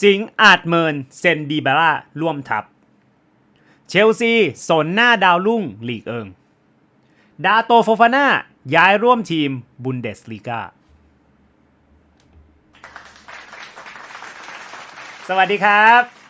สิงห์อาจเมินเซนดีบาร่าร่วมทัพเชลซีสนหน้าดาวรุ่งลีกเอิง ดาโตโฟฟาน่าย้ายร่วมทีมบุนเดสลีกาสวัสดีครับ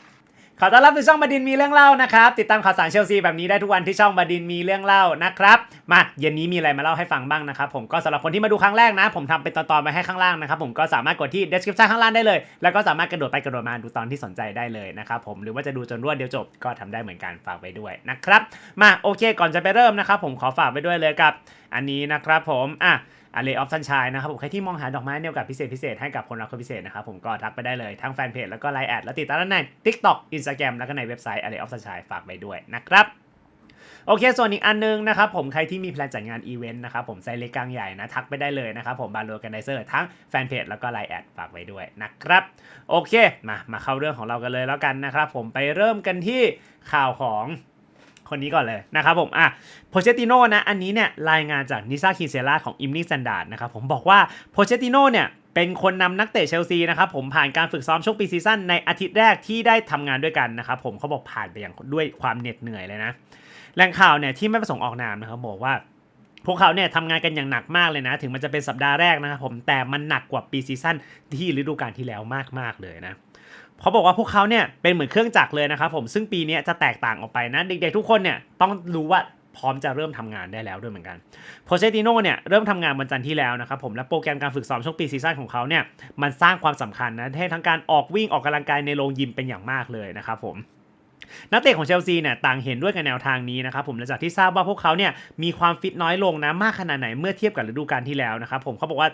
ขอต้อนรับสู่ช่องบดินมีเรื่องเล่านะครับ ติดตามข่าวสารเชลซีแบบนี้ได้ทุกวันที่ช่องบดินมีเรื่องเล่านะครับ มาเย็นนี้มีอะไรมาเล่าให้ฟังบ้างนะครับ ผมก็สำหรับคนที่มาดูครั้งแรกนะ ผมทำเป็นตอนๆไว้ให้ข้างล่างนะครับ ผมก็สามารถกดที่ description ข้างล่างได้เลย แล้วก็สามารถกระโดดไปกระโดดมาดูตอนที่สนใจได้เลยนะครับผมหรือว่าจะดูจนรวดเดียวจบก็ทำได้เหมือนกันฝากไว้ด้วยนะครับมาโอเคก่อนจะไปเริ่มนะครับผมขอฝากไว้ด้วยเลยกับ อันนี้นะครับผมอะ อาเลออฟซันชายนะครับผมใครที่มองหาดอกไม้แนวกับพิเศษพิเศษให้กับคนรักคนพิเศษนะครับผมก็ทักไปได้เลยทั้งแฟนเพจแล้วก็ไลน์แอดแล้วติดตามด้ใน TikTok Instagram แล้วก็ในเว็บไซต์ a l e of Sunshine ฝากไปด้วยนะครับโอเค ส่วนอีกอันนึงนะครับผมใครที่มีแพลนจัดงานอีเวนต์นะครับผมไซส์เล็กกลางใหญ่นะ ทักไปได้เลยนะครับผมบาร์โลกันไดเซอร์ทั้งแฟนเพจแล้วก็ไลน์แอดฝากไว้ด้วยนะครับ โอเค มา มาเข้าเรื่องของเรากันเลยแล้วกันนะครับผมไปเริ่มกันที่ข่าวของ คนนี้ก่อนเลยนะครับผมอะโพเชติโน่นะอันนี้เนี่ยรายงานจากนิซาคิเซล่าของอิมนิสแตนดาร์ดนะครับผมบอกว่าโพเชติโน่เนี่ยเป็นคนนำนักเตะเชลซีนะครับผมผ่านการฝึกซ้อมช่วงปีซีซั่นในอาทิตย์แรกที่ได้ทำงานด้วยกันนะครับผมเขาบอกผ่านไปอย่างด้วยความเหน็ดเหนื่อยเลยนะแหล่งข่าวเนี่ยที่ไม่ประสงค์ออกนามนะครับบอกว่าพวกเขาเนี่ยทำงานกันอย่างหนักมากเลยนะ ถึงมันจะเป็นสัปดาห์แรกนะครับผมแต่มันหนักกว่าปีซีซั่นที่ฤดูกาลที่แล้วมากๆเลยนะ เขาบอกว่าพวกเขาเนี่ยเป็นเหมือนเครื่องจักรเลยนะครับผมซึ่งปีนี้จะแตกต่างออกไปนะเด็กๆทุกคนเนี่ยต้องรู้ว่าพร้อมจะเริ่มทำงานได้แล้วด้วยเหมือนกันโพเชติโน่เนี่ยเริ่มทำงานวันจันทร์ที่แล้วนะครับผมและโปรแกรมการฝึกซ้อมช่วงปีซีซั่นของเขาเนี่ยมันสร้างความสำคัญนะให้ทั้งการออกวิ่งออกกำลังกายในโรงยิมเป็นอย่างมากเลยนะครับผมนักเตะของเชลซีเนี่ยต่างเห็นด้วยกับแนวทางนี้นะครับผมหลังจากที่ทราบว่าพวกเขาเนี่ยมีความฟิตน้อยลงนะมากขนาดไหนเมื่อเทียบกับฤดูกาลที่แล้วนะครับผมเขาบอกว่า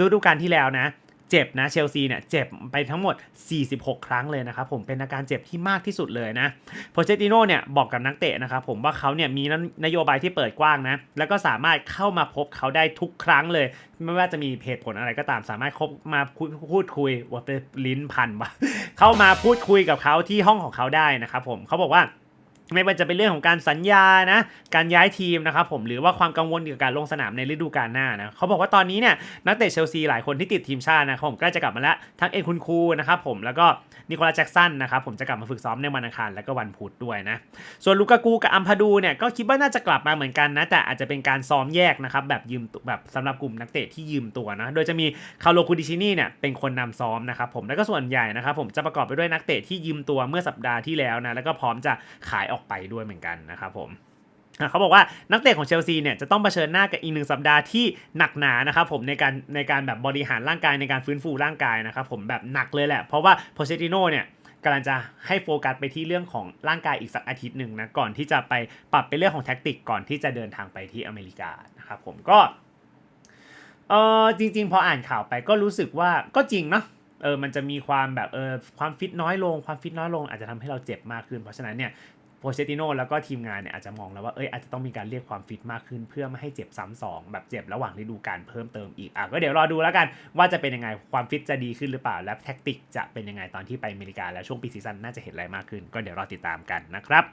ฤดูกาลที่แล้วนะ เจ็บนะเชลซีเนี่ยเจ็บไปทั้งหมด 46 ครั้งเลยนะครับผมเป็นอาการเจ็บที่มากที่สุดเลยนะโพเชติโน่เนี่ยบอกกับนักเตะนะครับผมว่าเขาเนี่ยมีนโยบายที่เปิดกว้างนะแล้วก็สามารถเข้ามาพบเขาได้ทุกครั้งเลย ไม่ว่าจะมีเหตุผลอะไรก็ตามสามารถคบมาพูดพูดคุยว่าเป็นลิ้นพันวะเข้ามาพูดคุยกับเขาที่ห้องของเขาได้นะครับผมเขาบอกว่า ไม่ว่าจะเป็นเรื่องของการสัญญานะ การย้ายทีมนะครับผมหรือว่าความกังวลเกี่ยวกับการลงสนามในฤดูกาลหน้านะเขาบอกว่าตอนนี้เนี่ยนักเตะเชลซีหลายคนที่ติดทีมชาตินะครับผมใกล้จะกลับมาแล้ว ทั้งเอ็นคุณคูนะครับผมแล้วก็นิโคลัสแจ็กสันนะครับผมจะกลับมาฝึกซ้อมในวันอังคารและก็วันพุธด้วยนะ ส่วนลูกากูกับอัมพาดูเนี่ยก็คิดว่าน่าจะกลับมาเหมือนกันนะแต่อาจจะเป็นการซ้อมแยกนะครับแบบยืมตัวแบบสำหรับกลุ่มนักเตะที่ยืมตัวนะโดยจะมีคาร์โลคูดิชินีเนี่ยเป็นคนนำซ้อมนะครับผมแล้วก็ส่วนใหญ่นะครับผมจะประกอบไปด้วยนักเตะที่ยืมตัวเมื่อสัปดาห์ที่แล้วนะแล้วก็พร้อมจะขายออกไปด้วยเหมือนกันนะครับผมเขาบอกว่านักเตะของเชลซีเนี่ยจะต้องเผชิญหน้ากับอีกหนึ่งสัปดาห์ที่หนักหนานะครับผมในการในการแบบบริหารร่างกายในการฟื้นฟูร่างกายนะครับผมแบบหนักเลยแหละ เพราะว่าโพเชติโน่เนี่ยกำลังจะให้โฟกัสไปที่เรื่องของร่างกายอีกสักอาทิตย์หนึ่งนะก่อนที่จะไปปรับเป็นเรื่องของแท็กติกก่อนที่จะเดินทางไปที่อเมริกานะครับผมก็เออจริง ๆ พออ่านข่าวไปก็รู้สึกว่าก็จริงเนาะเออมันจะมีความแบบเออความฟิตน้อยลง ความฟิตน้อยลงอาจจะทำให้เราเจ็บมากขึ้น เพราะฉะนั้นเนี่ย โพเชติโนแล้วก็ทีมงานเนี่ยอาจจะมองแล้วว่าเอ้ยอาจจะต้องมีการเรียกความฟิตมากขึ้น เพื่อไม่ให้เจ็บซ้ำสองแบบเจ็บระหว่างฤดูกาลเพิ่มเติมอีกอะก็เดี๋ยวรอดูแล้วกันว่าจะเป็นยังไงความฟิตจะดีขึ้นหรือเปล่าและแท็กติกจะเป็นยังไงตอนที่ไปอเมริกาแล้วช่วงปีซีซั่นน่าจะเห็นอะไรมากขึ้น ก็เดี๋ยวรอติดตามกันนะครับ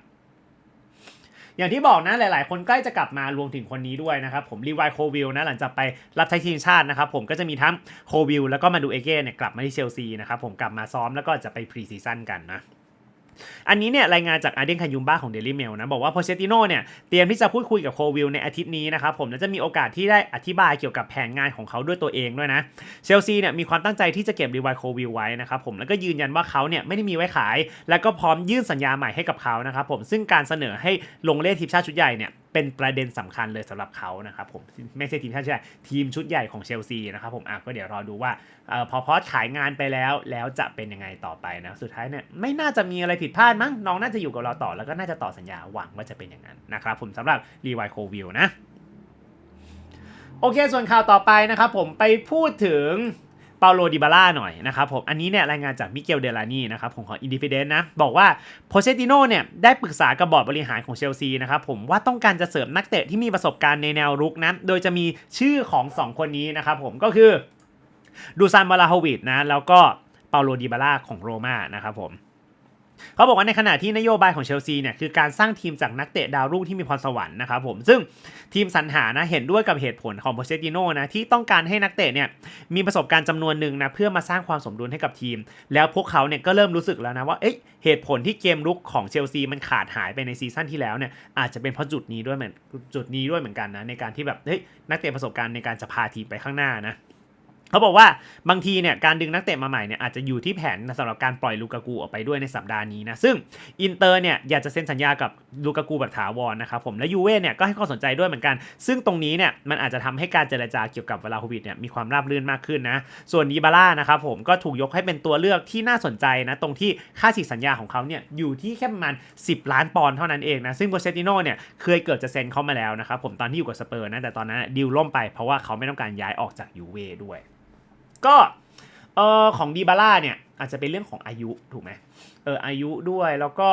อย่างที่บอกนะหลาย ๆ คนใกล้จะกลับมารวมถึงคนนี้ด้วยนะครับผมรีวายโควิลนะหลังจากไปรับใช้ทีมชาตินะครับผมก็จะมีทั้งโควิลแล้วก็มาดูเอเก้เนี่ยกลับมาที่เชลซีนะครับผมกลับมาซ้อมแล้วก็จะไปพรีซีซั่นกันนะ อันนี้เนี่ยรายงานจากอาเดนคายุมบ้าของเดลี่เมลนะบอกว่าโพเชติโนเนี่ยเตรียมที่จะพูดคุยกับโควิลในอาทิตย์นี้นะครับผมและจะมีโอกาสที่ได้อธิบายเกี่ยวกับแผนงานของเขาด้วยตัวเองด้วยนะเชลซีเนี่ยมีความตั้งใจที่จะเก็บรีไวโควิลไว้นะครับผมแล้วก็ยืนยันว่าเขาเนี่ยไม่ได้มีไว้ขาย แล้วก็พร้อมยื่นสัญญาใหม่ให้กับเขานะครับผมซึ่งการเสนอให้ลงเล่นทีมชาติชุดใหญ่เนี่ย เป็นประเด็นสำคัญเลยสำหรับเขานะครับผมไม่ใช่ทีมชาติชุดใหญ่ทีมชุดใหญ่ของเชลซีนะครับผมอะก็เดี๋ยวรอดูว่าออพอพอสขายงานไปแล้วแล้วจะเป็นยังไงต่อไปนะสุดท้ายเนี่ยไม่น่าจะมีอะไรผิดพลาดมั้งน้องน่าจะอยู่กับเราต่อแล้วก็น่าจะต่อสัญญาหวังว่าจะเป็นอย่างนั้นนะครับผมสำหรับรีวายโควิลนะโอเค ส่วนข่าวต่อไปนะครับผมไปพูดถึง เปาโลดิบาร่าหน่อยนะครับผมอันนี้เนี่ยรายงานจากมิเกลเดลานีนะครับผมของอินดิฟิเดนนะบอกว่าโพเชติโน่เนี่ยได้ปรึกษากับบอร์ดบริหารของเชลซีนะครับผมว่าต้องการจะเสริมนักเตะที่มีประสบการณ์ในแนวรุกนะโดยจะมีชื่อของ 2 คนนี้นะครับผมก็คือดูซานบาลาโฮวิดนะแล้วก็เปาโลดิบาร่าของโรม่านะครับผม เขาบอกว่าในขณะที่นโยบายของเชลซีเนี่ยคือการสร้างทีมจากนักเตะดาวรุ่งที่มีพรสวรรค์นะครับผมซึ่งทีมสรรหานะเห็นด้วยกับเหตุผลของโปเชติโน่นะที่ต้องการให้นักเตะเนี่ยมีประสบการณ์จำนวนหนึ่งนะเพื่อมาสร้างความสมดุลให้กับทีม แล้วพวกเขาเนี่ยก็เริ่มรู้สึกแล้วนะว่าเอ๊ะเหตุผลที่เกมรุกของเชลซีมันขาดหายไปในซีซั่นที่แล้วเนี่ยอาจจะเป็นเพราะจุดนี้ด้วยเหมือนจุดนี้ด้วยเหมือนกันนะในการที่แบบเฮ้ยนักเตะประสบการณ์ในการจะพาทีมไปข้างหน้านะ เขาบอกว่าบางทีเนี่ยการดึงนักเตะมาใหม่เนี่ยอาจจะอยู่ที่แผนสำหรับการปล่อยลูกากูออกไปด้วยในสัปดาห์นี้นะ ซึ่งอินเตอร์เนี่ยอยากจะเซ็นสัญญากับลูกากูแบบถาวรนะครับผมและยูเว่เนี่ยก็ให้ความสนใจด้วยเหมือนกัน ซึ่งตรงนี้เนี่ยมันอาจจะทำให้การเจรจาเกี่ยวกับเวลาโควิดเนี่ยมีความราบรื่นมากขึ้นนะ ส่วนดีบาร่านะครับผมก็ถูกยกให้เป็นตัวเลือกที่น่าสนใจนะตรงที่ค่าฉีกสัญญาของเขาเนี่ยอยู่ที่แค่ประมาณ 10 ล้านปอนด์เท่านั้นเองนะซึ่งโปเชติโน่เนี่ยเคยเกิดจะเซ็นเขามาแล้วนะครับผมตอนที่อยู่กับสเปอร์นะแต่ตอนนั้นดิวล่มไปเพราะว่าเขาไม่ต้องการย้ายออกจากยูเว่ด้วย ก็เออของดีบาร่าเนี่ยอาจจะเป็นเรื่องของอายุถูกไหมเอออายุด้วยแล้วก็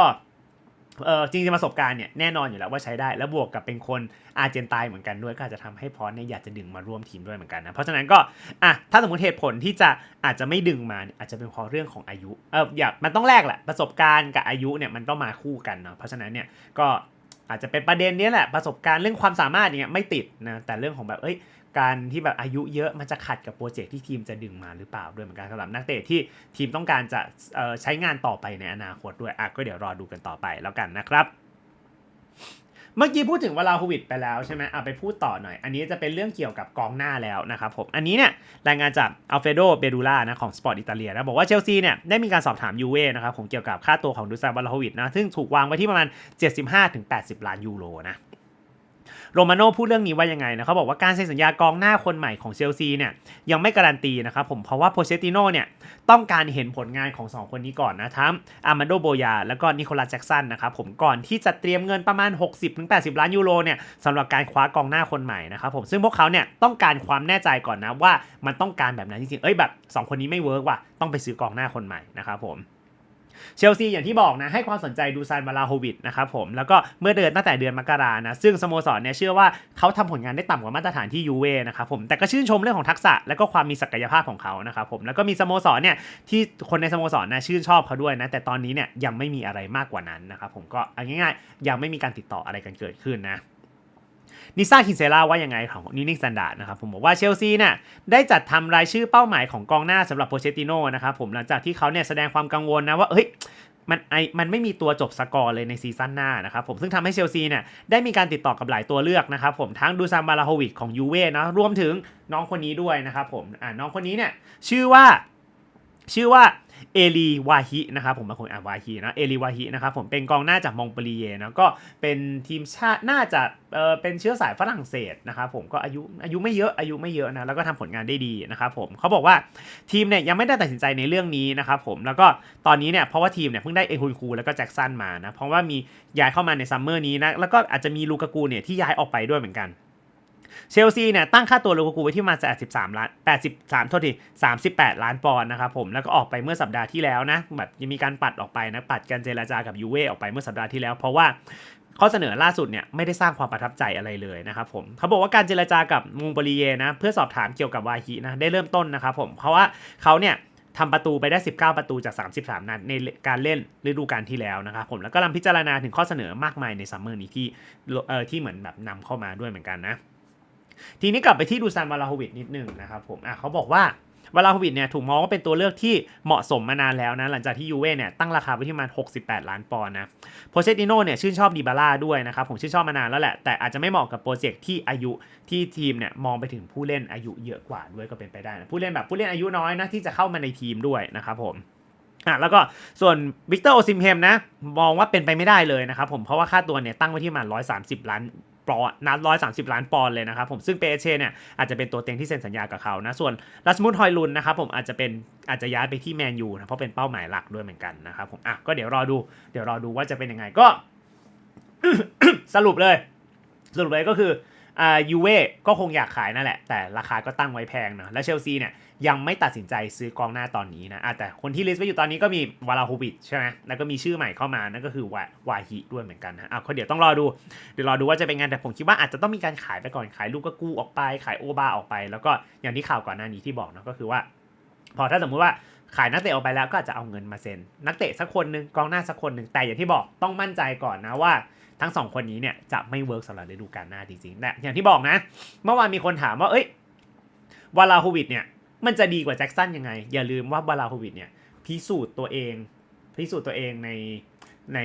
เออจริงๆประสบการณ์เนี่ยแน่นอนอยู่แล้วว่าใช้ได้ แล้วบวกกับเป็นคนอาร์เจนไตน์เหมือนกันด้วย ก็อาจจะทำให้พอสเนี่ยอยากจะดึงมาร่วมทีมด้วยเหมือนกันนะ เพราะฉะนั้นก็อะถ้าสมมติเหตุผลที่จะอาจจะไม่ดึงมาเนี่ยอาจจะเป็นเพราะเรื่องของอายุเอออยากมันต้องแลกแหละประสบการณ์กับอายุเนี่ยมันต้องมาคู่กันเนาะเพราะฉะนั้นเนี่ยก็อาจจะเป็นประเด็นนี้แหละประสบการณ์เรื่องความสามารถเนี่ยไม่ติดนะแต่เรื่องของแบบเอ้ย การที่แบบอายุเยอะมันจะขัดกับโปรเจกต์ที่ทีมจะดึงมาหรือเปล่าด้วยเหมือนกันสำหรับนักเตะที่ทีมต้องการจะใช้งานต่อไปในอนาคตด้วยอะก็เดี๋ยวรอดูกันต่อไปแล้วกันนะครับเมื่อกี้พูดถึงเวลาโควิดไปแล้วใช่ไหมเอาไปพูดต่อหน่อย อันนี้จะเป็นเรื่องเกี่ยวกับกองหน้าแล้วนะครับผม อันนี้เนี่ยรายงานจากอัลเฟโด เบดูล่านะของสปอร์ตอิตาเลียนะบอกว่าเชลซีเนี่ยได้มีการสอบถามยูเว่นะครับผมเกี่ยวกับค่าตัวของดูซานวลาโควิดนะ ซึ่งถูกวางไว้ที่ประมาณ 75-80 ล้านยูโรนะ โรมาโน่พูดเรื่องนี้ว่ายังไงนะเขาบอกว่าการเซ็นสัญญากองหน้าคนใหม่ของเชลซีเนี่ยยังไม่การันตีนะครับผมเพราะว่าโพเชติโน่เนี่ยต้องการเห็นผลงานของ 2 คนนี้ก่อนนะทั้งอาร์มาโดโบยาแล้วก็นิโคลัสแจ็กสันนะครับผมก่อนที่จะเตรียมเงินประมาณ 60-80 ล้านยูโรเนี่ยสำหรับการคว้ากองหน้าคนใหม่นะครับผมซึ่งพวกเขาเนี่ยต้องการความแน่ใจก่อนนะว่ามันต้องการแบบนั้นจริงๆเอ้ยแบบ 2 คนนี้ไม่เวิร์กว่ะต้องไปซื้อกองหน้าคนใหม่นะครับผม เชลซีอย่างที่บอกนะให้ความสนใจดูซานวาลาโฮวิดนะครับผมแล้วก็เมื่อเดือนตั้งแต่เดือนมกรานะซึ่งสโมสรเนี่ยเชื่อว่าเขาทำผลงานได้ต่ำกว่ามาตรฐานที่ยูเว่นะครับผมแต่ก็ชื่นชมเรื่องของทักษะและก็ความมีศักยภาพของเขานะครับผมแล้วก็มีสโมสรเนี่ยที่คนในสโมสรนะชื่นชอบเขาด้วยนะแต่ตอนนี้เนี่ยยังไม่มีอะไรมากกว่านั้นนะครับผมก็เอาง่ายๆยังไม่มีการติดต่ออะไรกันเกิดขึ้นนะ นิซ่าคินเซล่าว่ายังไงของนินิงสแตนดาร์ดนะครับผมบอกว่าเชลซีเนี่ยได้จัดทำรายชื่อเป้าหมายของกองหน้าสำหรับโปเชติโน่นะครับผมหลังจากที่เขาเนี่ยแสดงความกังวลนะว่าเฮ้ยมันไอมันไม่มีตัวจบสกอร์เลยในซีซั่นหน้านะครับผมซึ่งทำให้เชลซีเนี่ยได้มีการติดต่อกับหลายตัวเลือกนะครับผมทั้งดูซานบาลาโฮวิชของยูเว่นะรวมถึงน้องคนนี้ด้วยนะครับผมอ่าน้องคนนี้เนี่ยชื่อว่าชื่อว่า เอลีวาฮินะครับผมบางคนอ่านวาฮินะเอลีวาฮินะครับผมเป็นกองหน้าจากมองเปรีเยนะก็เป็นทีมชาติน่าจะเออเป็นเชื้อสายฝรั่งเศสนะครับผมก็อายุอายุไม่เยอะอายุไม่เยอะนะแล้วก็ทำผลงานได้ดีนะครับผมเขาบอกว่าทีมเนี่ยยังไม่ได้ตัดสินใจในเรื่องนี้นะครับผมแล้วก็ตอนนี้เนี่ยเพราะว่าทีมเนี่ยเพิ่งได้เอฮุนคูแล้วก็แจ็คสันมานะเพราะว่ามีย้ายเข้ามาในซัมเมอร์นี้นะแล้วก็อาจจะมีลูกากูเนี่ยที่ย้ายออกไปด้วยเหมือนกัน เชลซีเนี่ยตั้งค่าตัวลูกากูไว้ที่ประมาณ83ล้าน83โทษที38 ล้านปอนด์นะครับผมแล้วก็ออกไปเมื่อสัปดาห์ที่แล้วนะแบบยังมีการปัดออกไปนะปัดการเจรจากับยูเว่ออกไปเมื่อสัปดาห์ที่แล้ว เพราะว่าข้อเสนอล่าสุดเนี่ยไม่ได้สร้างความประทับใจอะไรเลยนะครับผมเขาบอกว่าการเจรจากับมุงบริเยนะเพื่อสอบถามเกี่ยวกับวาฮินะได้เริ่มต้นนะครับผมเพราะว่าเขาเนี่ยทำประตูไปได้ 19 ประตูจาก 33 นัดในการเล่นฤดูกาลที่แล้วนะครับผมแล้วก็กำลังพิจารณาถึงข้อเสนอมากมายในซัมเมอร์นี้ที่เอ่อที่เหมือนแบบนำเข้ามาด้วยเหมือนกันนะ ทีนี้กลับไปที่ดูซานวาลาโฮวิดนิดนึงนะครับผมอะเขาบอกว่าวาลาโฮวิดเนี่ยถูกมองว่าเป็นตัวเลือกที่เหมาะสมมานานแล้วนะ หลังจากที่ยูเว่เนี่ยตั้งราคาไว้ที่ประมาณ 68 ล้านปอนด์นะโพเชติโน่เนี่ยชื่นชอบดีบาร่าด้วยนะครับ ผมชื่นชอบมานานแล้วแหละ แต่อาจจะไม่เหมาะกับโปรเจกต์ที่อายุที่ทีมเนี่ยมองไปถึงผู้เล่นอายุเยอะกว่าด้วยก็เป็นไปได้นะผู้เล่นแบบผู้เล่นอายุน้อยนะที่จะเข้ามาในทีมด้วยนะครับผมอะแล้วก็ส่วนวิกเตอร์โอซิมเฮมนะมองว่าเป็นไปไม่ได้เลยนะครับผมเพราะว่าค่าตัวเนี่ยตั้งไว้ที่ประมาณ130 ล้าน ปอนนัดร้อยสามสิบล้านปอนด์เลยนะครับผมซึ่งเปเชเนี่ยอาจจะเป็นตัวเต็งที่เซ็นสัญญากับเขานะส่วนลัสมุนฮอยลุนนะครับผมอาจจะเป็นอาจจะย้ายไปที่แมนยูนะเพราะเป็นเป้าหมายหลักด้วยเหมือนกันนะครับผมอะก็เดี๋ยวรอดูเดี๋ยวรอดูว่าจะเป็นยังไงก็ สรุปเลย สรุปเลยก็คืออ่ายูเว่ก็คงอยากขายนั่นแหละ แต่ราคาก็ตั้งไว้แพงเนอะแล้วเชลซีเนี่ย ยังไม่ตัดสินใจซื้อกองหน้าตอนนี้นะะแต่คนที่ลิสต์ไว้อยู่ตอนนี้ก็มีวาลาโฮวิชใช่ไหมแล้วก็มีชื่อใหม่เข้ามานั่นก็คือวาวาฮิด้วยเหมือนกันนะอะก็เดี๋ยวต้องรอดูเดี๋ยวรอดูว่าจะเป็นงานแต่ผมคิดว่าอาจจะต้องมีการขายไปก่อนขายลูกกากูออกไป ขายโอบาออกไป แล้วก็อย่างที่ข่าวก่อนหน้านี้ที่บอกเนะก็คือว่า พอถ้าสมมุติว่าขายนักเตะออกไปแล้วก็อาจจะเอาเงินมาเซ็น นักเตะสักคนหนึ่งกองหน้าสักคนหนึ่งแต่อย่างที่บอกต้องมั่นใจก่อนนะว่าทั้งสองคนนี้เนี่ยจะไม่เวิร์กสำหรับฤดูกาลหน้าจริงๆแต่อย่างที่บอกนะ เมื่อวานมีคนถามว่าเอ้ยวาลาโฮวิดเนี่ย มันจะดีกว่าแจ็คสันยังไง อย่าลืมว่าวาลาโฮวิดเนี่ยพิสูจน์ตัวเองพิสูจน์ตัวเองในใน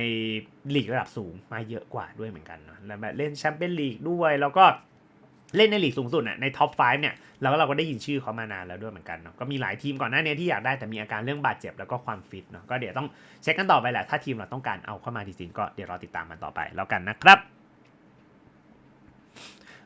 ลีกระดับสูงมาเยอะกว่าด้วยเหมือนกันเนาะแล้วแบบเล่นแชมเปี้ยนลีกด้วยแล้วก็เล่นในลีกสูงสุดน่ะในท็อป 5 เนี่ยแล้วเราก็ได้ยินชื่อเขามานานแล้วด้วยเหมือนกันเนาะก็มีหลายทีมก่อนหน้านี้ที่อยากได้แต่มีอาการเรื่องบาดเจ็บแล้วก็ความฟิตเนาะก็เดี๋ยวต้องเช็คกันต่อไปแหละถ้าทีมเราต้องการเอาเข้ามาจริงๆก็เดี๋ยวรอติดตามมันต่อไปแล้วกันนะครับ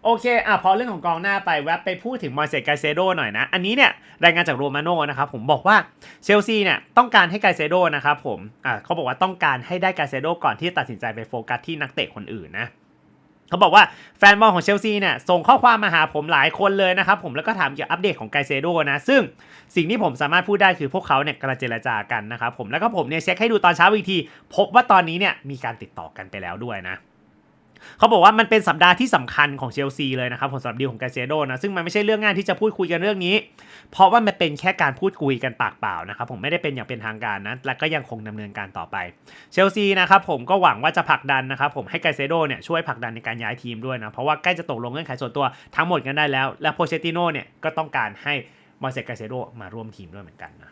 โอเคอะพอเรื่องของกองหน้าไปแวบไปพูดถึงมอยเซกไกเซโดหน่อยนะ อันนี้เนี่ยรายงานจากโรมาโน่นะครับผมบอกว่าเชลซีเนี่ยต้องการให้ไกเซโดนะครับผมอะเขาบอกว่าต้องการให้ได้ไกเซโดก่อนที่จะตัดสินใจไปโฟกัสที่นักเตะคนอื่นนะเขาบอกว่าแฟนบอลของเชลซีเนี่ยส่งข้อความมาหาผมหลายคนเลยนะครับผมแล้วก็ถามเกี่ยวกับอัปเดตของไกเซโดนะ ซึ่งสิ่งที่ผมสามารถพูดได้คือพวกเขาเนี่ยกำลังเจรจากันนะครับผมแล้วก็ผมเนี่ยเช็คให้ดูตอนเช้าอีกที พบว่าตอนนี้เนี่ยมีการติดต่อกันไปแล้วด้วยนะ เขาบอกว่ามันเป็นสัปดาห์ที่สำคัญของเชลซีเลยนะครับผมสำหรับดีลของไกเซโดนะซึ่งมันไม่ใช่เรื่องง่ายที่จะพูดคุยกันเรื่องนี้ เพราะว่ามันเป็นแค่การพูดคุยกันปากเปล่านะครับผมไม่ได้เป็นอย่างเป็นทางการนะและก็ยังคงดำเนินการต่อไปเชลซีนะครับผมก็หวังว่าจะผลักดันนะครับผมให้ไกเซโดเนี่ยช่วยผลักดันในการย้ายทีมด้วยนะเพราะว่าใกล้จะตกลงเงื่อนไขส่วนตัวทั้งหมดกันได้แล้ว และโพเชติโน่เนี่ยก็ต้องการให้มอเซไกเซโดมาร่วมทีมด้วยเหมือนกันนะ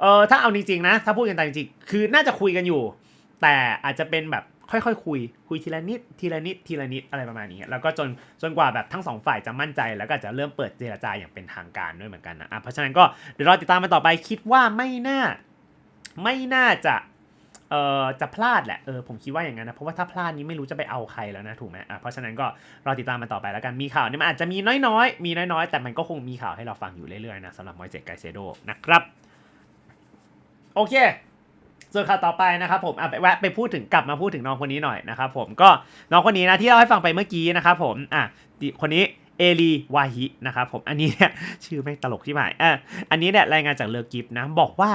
เออถ้าเอาจริงๆนะ ถ้าพูดกันตามจริงๆคือน่าจะคุยกันอยู่ แต่อาจจะเป็นแบบ ค่อยๆคุย คุยทีละนิดทีละนิดทีละนิดอะไรประมาณนี้แล้วก็จนจนกว่าแบบทั้งสองฝ่ายจะมั่นใจ แล้วก็จะเริ่มเปิดเจรจาอย่างเป็นทางการด้วยเหมือนกันนะะเพราะฉะนั้นก็เดี๋ยวรอติดตามมันต่อไปคิดว่าไม่น่าไม่น่าจะเอ่อจะพลาดแหละเออผมคิดว่าอย่างนั้นนะเพราะว่าถ้าพลาดนี้ไม่รู้จะไปเอาใครแล้วนะถูกไหมอะเพราะฉะนั้นก็รอติดตามมันต่อไปแล้วกันมีข่าวเนี่ยมันอาจจะมีน้อยๆ มีน้อยๆ แต่มันก็คงมีข่าวให้เราฟังอยู่เรื่อยๆนะสำหรับมอยเจกไกเซโดนะครับ โอเค ส่วนข่าวต่อไปนะครับผมอะไปแวะไปพูดถึงกลับมาพูดถึงน้องคนนี้หน่อยนะครับผมก็น้องคนนี้นะที่เราให้ฟังไปเมื่อกี้นะครับผมอะคนนี้เอลีวาฮินะครับผมอันนี้เนี่ยชื่อไม่งตลกที่หมายอะอันนี้เนี่ยรายงานจากเลอกิฟนะบอกว่า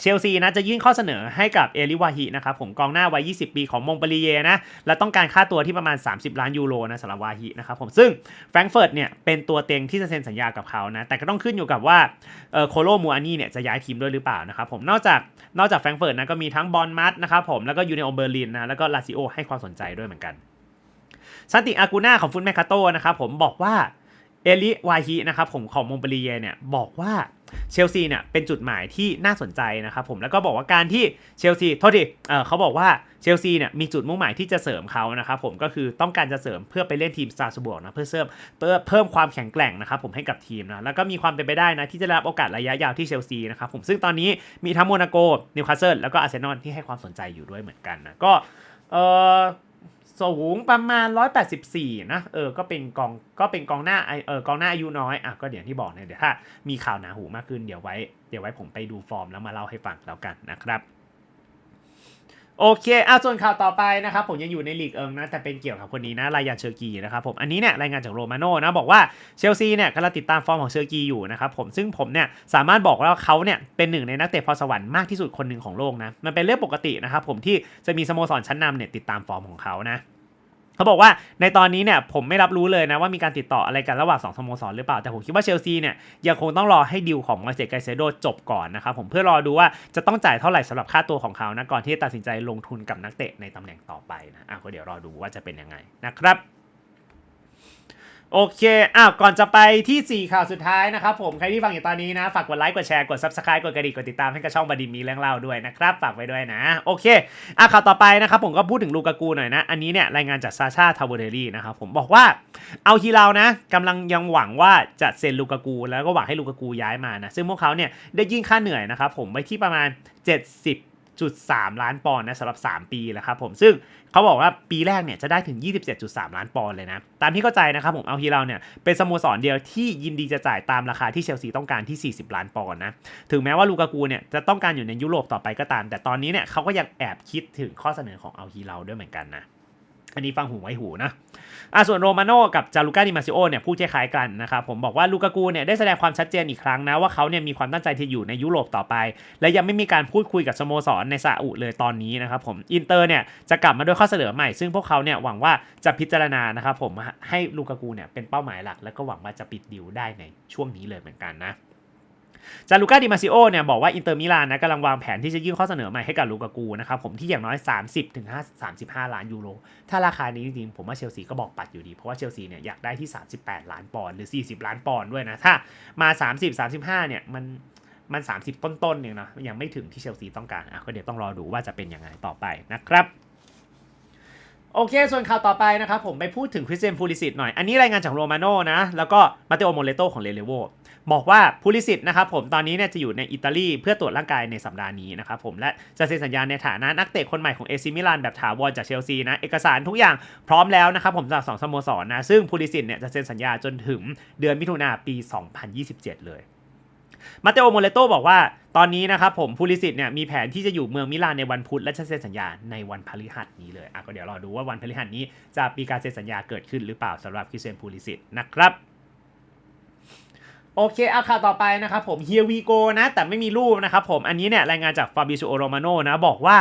เชลซีนะจะยื่นข้อเสนอให้กับเอลิวาฮินะครับผมกองหน้าวัย 20 ปีของมงปรีเยนะ และต้องการค่าตัวที่ประมาณ 30 ล้านยูโรนะสำหรับวาฮินะครับผมซึ่งแฟรงเฟิร์ตเนี่ยเป็นตัวเต็งที่จะเซ็นสัญญากับเขานะแต่ก็ต้องขึ้นอยู่กับว่าเออโคโลมูอานี่เนี่ยจะย้ายทีมด้วยหรือเปล่านะครับผมนอกจากนอกจากแฟรงเฟิร์ตนะก็มีทั้งบอลมัดนะครับผมแล้วก็ยูเนโอเบอร์ลินนะแล้วก็ลาซิโอให้ความสนใจด้วยเหมือนกันซันติอากูน่าของฟุตแมคคาโตนะครับผมบอกว่าเอลิวาฮินะครับผมของมงปรีเยเนี่ยบอกว่า เชลซีเนี่ยเป็นจุดหมายที่น่าสนใจนะครับผมแล้วก็บอกว่าการที่เชลซีโทษทีเออเขาบอกว่าเชลซีเนี่ยมีจุดมุ่งหมายที่จะเสริมเขานะครับผมก็คือต้องการจะเสริมเพื่อไปเล่นทีมสตาร์สบวกนะเพื่อเสริมเพื่อเพิ่มความแข็งแกร่งนะครับผมให้กับทีมนะแล้วก็มีความเป็นไปได้นะที่จะรับโอกาสระยะยาวที่เชลซีนะครับผมซึ่งตอนนี้มีทั้งโมนาโกนิวคาสเซิลแล้วก็อาร์เซนอลที่ให้ความสนใจอยู่ด้วยเหมือนกันนะก็เออ สูงประมาณ 184 นะ เออ ก็เป็นกอง ก็เป็นกองหน้า เออกองหน้าอายุน้อย อะ ก็เดี๋ยวที่บอกเนี่ย เดี๋ยวถ้ามีข่าวหนาหูมากขึ้น เดี๋ยวไว้ เดี๋ยวไว้ผมไปดูฟอร์มแล้วมาเล่าให้ฟังแล้วกันนะครับ โอเคอะส่วนข่าวต่อไปนะครับผมยังอยู่ในลีกเอิงนะแต่เป็นเกี่ยวกับคนนี้นะรายานเชอร์กีนะครับผมอันนี้เนี่ยรายงานจากโรมาโน่นะบอกว่าเชลซีเนี่ยกำลังติดตามฟอร์มของเชอร์กีอยู่นะครับผมซึ่งผมเนี่ยสามารถบอกว่าเขาเนี่ยเป็นหนึ่งในนักเตะพรสวรรค์มากที่สุดคนหนึ่งของโลกนะมันเป็นเรื่องปกตินะครับผมที่จะมีสโมสรชั้นนำเนี่ยติดตามฟอร์มของเขานะ เขาบอกว่าในตอนนี้เนี่ยผมไม่รับรู้เลยนะว่ามีการติดต่ออะไรกันระหว่างสองสโมสรหรือเปล่า แต่ผมคิดว่าเชลซีเนี่ยยังคงต้องรอให้ดีลของมาเซไกเซโดจบก่อนนะครับผมเพื่อรอดูว่าจะต้องจ่ายเท่าไหร่สำหรับค่าตัวของเขานะก่อนที่จะตัดสินใจลงทุนกับนักเตะในตำแหน่งต่อไปนะอะก็เดี๋ยวรอดูว่าจะเป็นยังไงนะครับ โอเค อ้าว ก่อนจะไปที่ 4 ข่าวสุดท้ายนะครับผม ใครที่ฟังอยู่ตอนนี้นะ ฝากกดไลค์ กดแชร์ กด subscribe กดกระดิ่ง กดติดตามให้กับช่องบดินมีเรื่องเล่าด้วยนะครับ ฝากไว้ด้วยนะ โอเค อะข่าวต่อไปนะครับผมก็พูดถึงลูกากูหน่อยนะ อันนี้เนี่ยรายงานจากซาชาทาวเวเดรี่นะครับผมบอกว่าเอาฮีเรานะกำลังยังหวังว่าจะเซ็นลูกากู แล้วก็หวังให้ลูกากูย้ายมานะ ซึ่งพวกเขาเนี่ยได้ยื่นค่าเหนื่อยนะครับผมไว้ที่ประมาณ 70 จุด3ล้านปอนด์นะสำหรับ 3 ปีแล้วครับผมซึ่งเขาบอกว่าปีแรกเนี่ยจะได้ถึง 27.3 ล้านปอนด์เลยนะ ตามที่เข้าใจนะครับผมเอาฮีเราเนี่ยเป็นสโมสรเดียวที่ยินดีจะจ่ายตามราคาที่เชลซีต้องการที่ 40 ล้านปอนด์นะ ถึงแม้ว่าลูกากูเนี่ยจะต้องการอยู่ในยุโรปต่อไปก็ตาม แต่ตอนนี้เนี่ยเขาก็ยังแอบคิดถึงข้อเสนอของเอาฮีเราด้วยเหมือนกันนะ อันนี้ฟังหูไว้หูนะอะส่วนโรมาโน่กับจารุก้าดิมาซิโอเนี่ยพูดคล้ายๆกันนะครับผมบอกว่าลูกากูเนี่ยได้แสดงความชัดเจนอีกครั้งนะ ว่าเขาเนี่ยมีความตั้งใจที่อยู่ในยุโรปต่อไป และยังไม่มีการพูดคุยกับสโมสรในซาอุเลยตอนนี้นะครับผมอินเตอร์เนี่ยจะกลับมาด้วยข้อเสนอใหม่ ซึ่งพวกเขาเนี่ยหวังว่าจะพิจารณานะครับผมให้ลูกากูเนี่ยเป็นเป้าหมายหลัก แล้วก็หวังว่าจะปิดดิวได้ในช่วงนี้เลยเหมือนกันนะ จาลูก้าดิมาซิโอเนี่ยบอกว่าอินเตอร์มิลานนะกำลังวางแผนที่จะยื่นข้อเสนอใหม่ให้กับลูกากูนะครับผมที่อย่างน้อย 30ถึง5 35 ล้านยูโร ถ้าราคานี้จริงๆผมว่าเชลซีก็บอกปัดอยู่ดี เพราะว่าเชลซีเนี่ยอยากได้ที่ 38 ล้านปอนด์หรือ 40 ล้านปอนด์ด้วยนะถ้ามา 30 35 เนี่ยมันมัน 30 ต้นๆเนี่ยนะยังไม่ถึงที่เชลซีต้องการอะก็เดี๋ยวต้องรอดูว่าจะเป็นยังไงต่อไปนะครับ โอเค ส่วนข่าวต่อไปนะครับ ผมไปพูดถึงคริสเตียนพูลิสิตหน่อย อันนี้รายงานจากโรมาโน่นะ แล้วก็มาเตโอโมเลโตของเรเลโวบอกว่าพูลิสิตนะครับผมตอนนี้เนี่ยจะอยู่ในอิตาลีเพื่อตรวจร่างกายในสัปดาห์นี้นะครับผมและจะเซ็นสัญญาในฐานะนักเตะคนใหม่ของเอซิมิลานแบบถาวรจากเชลซีนะเอกสารทุกอย่างพร้อมแล้วนะครับผมจากสองสโมสรนะซึ่งพูลิสิตเนี่ยจะเซ็นสัญญาจนถึงเดือนมิถุนาปี 2027 เลย มาเตโอโมเลโตบอกว่าตอนนี้นะครับผมพูลิสิตเนี่ยมีแผนที่จะอยู่เมืองมิลานในวันพุธและจะเซ็นสัญญาในวันพฤหัสนี้เลยอะก็เดี๋ยวรอดูว่าวันพฤหัสนี้จะมีการเซ็นสัญญาเกิดขึ้นหรือเปล่าสำหรับคริสเตียนพูลิสิตนะครับโอเคเอาข่าวต่อไปนะครับผม Here we go นะ แต่ไม่มีรูปนะครับผม อันนี้เนี่ยรายงานจากฟาบิโอโรมาโนนะ บอกว่า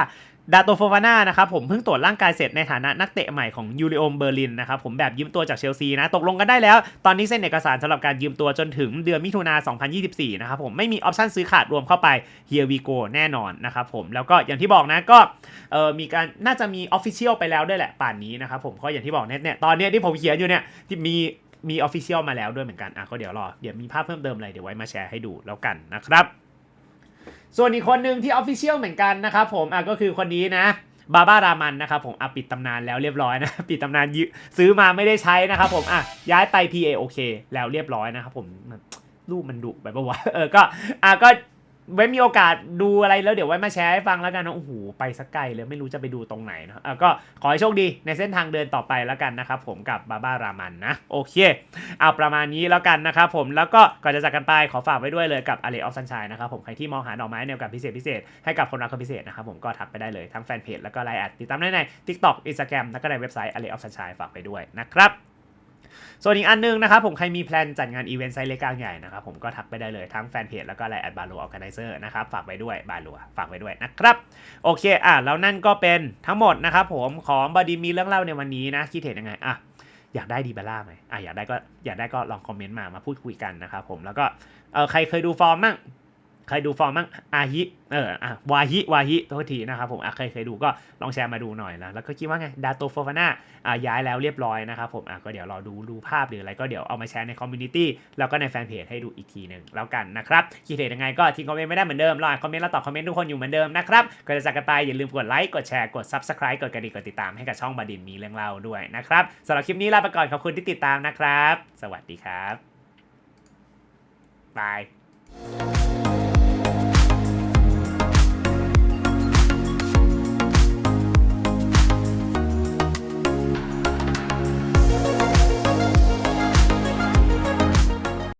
ดาโตโฟฟาน่านะครับผมเพิ่งตรวจร่างกายเสร็จในฐานะนักเตะใหม่ของยูริโอมเบอร์ลินนะครับผมแบบยืมตัวจากเชลซีนะตกลงกันได้แล้ว ตอนนี้เซ็นเอกสารสำหรับการยืมตัวจนถึงเดือนมิถุนา 2024 นะครับผมไม่มีออปชั่นซื้อขาดรวมเข้าไป Here we go แน่นอนนะครับผมแล้วก็อย่างที่บอกนะก็เออมีการน่าจะมีออฟฟิเชียลไปแล้วด้วยแหละป่านนี้นะครับผมก็อย่างที่บอกเนี่ยเนี่ยตอนนี้ที่ผมเขียนอยู่เนี่ยที่มีมีออฟฟิเชียลมาแล้วด้วยเหมือนกันอะก็เดี๋ยวรอเดี๋ยวมีภาพเพิ่มเติมอะไรเดี๋ยวไว้มาแชร์ให้ดูแล้วกันนะครับ ส่วนอีกคนหนึ่งที่ออฟฟิเชียลเหมือนกันนะครับผมอะก็คือคนนี้นะบาบารามันนะครับผมอะปิดตำนานแล้วเรียบร้อยนะ ปิดตำนานยืซื้อมาไม่ได้ใช้นะครับผมอะย้ายไป PAOK แล้วเรียบร้อยนะครับผมรูปมันดุไปปะวะเออก็อะก็ ไว้มีโอกาสดูอะไรแล้วเดี๋ยวไว้มาแชร์ให้ฟังแล้วกันนะโอ้โหไปสักไกลเลยไม่รู้จะไปดูตรงไหนนะอะก็ขอให้โชคดีในเส้นทางเดินต่อไปแล้วกันนะครับผมกับบาบารามันนะโอเค เอาประมาณนี้แล้วกันนะครับผมแล้วก็ก่อนจะจากกันไปขอฝากไว้ด้วยเลยกับ a l e of Sunshine นะครับผมใครที่มองหาดอกไม้แนวกับพิเศษพิเศษให้กับคนรักคนพิเศษนะครับผมก็ทักไปได้เลยทั้งแฟนเพจแล้วก็ไลน์แอดติดตามได้ใน TikTok Instagram แล้วก็ในเว็บไซต์ a l e of Sunshine ฝากไปด้วยนะครับ ส่วนอีกอันนึงนะครับผมใครมีแพลนจัดงานอีเวนต์ไซส์เล็กกลางใหญ่นะครับผมก็ทักไปได้เลยทั้งแฟนเพจแล้วก็ไลน์แอดบาลูออแกไนเซอร์นะครับฝากไปด้วยบาลูฝากไปด้วยนะครับโอเคอะแล้วนั่นก็เป็นทั้งหมดนะครับผมของบอดีมีเรื่องเล่าในวันนี้นะคิดเห็นยังไงอะอยากได้ดีเบลล่าไหมอะอยากได้ก็อยากได้ก็ลองคอมเมนต์มามาพูดคุยกันนะครับผมแล้วก็เออใครเคยดูฟอร์มมั่ง ใครดูฟอร์มมั่งอาฮิเอออะวาฮิวาฮิโทษทีนะครับผมอะใครเคยดูก็ลองแชร์มาดูหน่อยนะแล้วก็คิดว่าไงดาโตโฟฟาน่าอะย้ายแล้วเรียบร้อยนะครับผมอะก็เดี๋ยวรอดูดูภาพหรืออะไรก็เดี๋ยวเอามาแชร์ในคอมมูนิตี้แล้วก็ในแฟนเพจให้ดูอีกทีหนึ่งแล้วกันนะครับคิดเห็นยังไงก็ทิ้งคอมเมนต์ไม่ได้เหมือนเดิมรออ่านคอมเมนต์แล้วตอบคอมเมนต์ทุกคนอยู่เหมือนเดิมนะครับก็จะจากกันไปอย่าลืมกดไลค์กดแชร์กด subscribe กดกระดิ่งกดติดตามให้กับช่องบดินมีเรื่องเล่าด้วยนะครับสำหรับคลิปนี้ลาไปก่อนขอบคุณที่ติดตามนะครับ สวัสดีครับบาย